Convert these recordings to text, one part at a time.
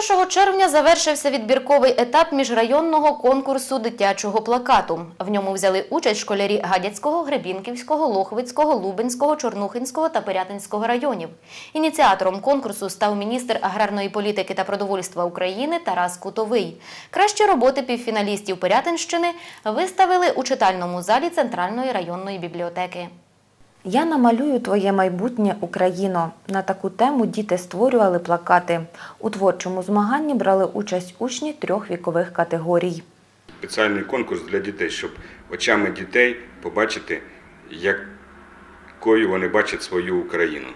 1 червня завершився відбірковий етап міжрайонного конкурсу дитячого плакату. В ньому взяли участь школярі Гадяцького, Гребінківського, Лохвицького, Лубенського, Чорнухинського та Пирятинського районів. Ініціатором конкурсу став міністр аграрної політики та продовольства України Тарас Кутовий. Кращі роботи півфіналістів Пирятинщини виставили у читальному залі Центральної районної бібліотеки. Я намалюю твоє майбутнє Україно. На таку тему діти створювали плакати. У творчому змаганні брали участь учні трьох вікових категорій. спеціальний конкурс для дітей, щоб очами дітей побачити, якою вони бачать свою Україну.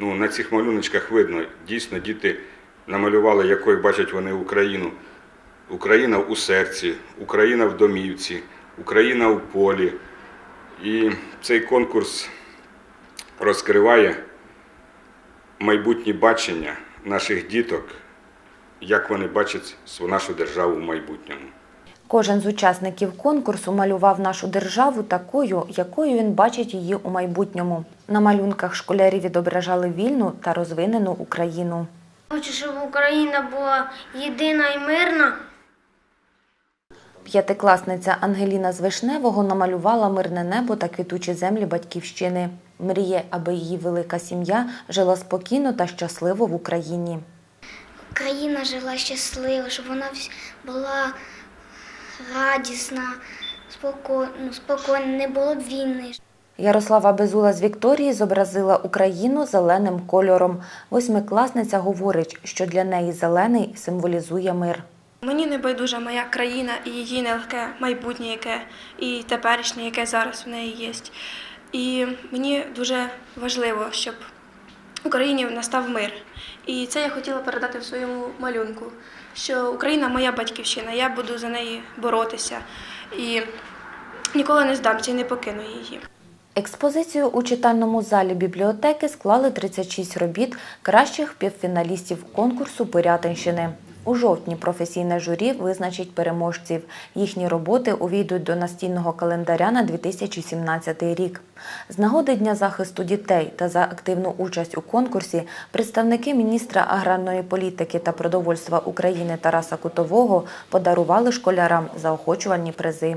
Ну, на цих малюночках видно, дійсно діти намалювали, якою бачать вони Україну. Україна у серці, Україна в домівці, Україна у полі. І цей конкурс розкриває майбутнє бачення наших діток, як вони бачать нашу державу в майбутньому. Кожен з учасників конкурсу малював нашу державу такою, якою він бачить її у майбутньому. На малюнках школярі відображали вільну та розвинену Україну. Хочу, щоб Україна була єдина і мирна. П'ятикласниця Ангеліна з Вишневого намалювала мирне небо та квітучі землі батьківщини. Мріє, аби її велика сім'я жила спокійно та щасливо в Україні. Україна жила щаслива, щоб вона була радісна, спокійна, спокійна, не було б війни. Ярослава Безула з Вікторії зобразила Україну зеленим кольором. Восьмикласниця говорить, що для неї зелений символізує мир. Мені не байдужа моя країна і її нелегке майбутнє, яке і теперішнє, яке зараз в неї є. І мені дуже важливо, щоб Україні настав мир. І це я хотіла передати в своєму малюнку, що Україна моя батьківщина, я буду за неї боротися і ніколи не здамся і не покину її. Експозицію у читальному залі бібліотеки склали 36 робіт кращих півфіналістів конкурсу Пирятинщини. У жовтні професійне журі визначить переможців. Їхні роботи увійдуть до настільного календаря на 2017 рік. З нагоди Дня захисту дітей та за активну участь у конкурсі представники міністра аграрної політики та продовольства України Тараса Кутового подарували школярам заохочувальні призи.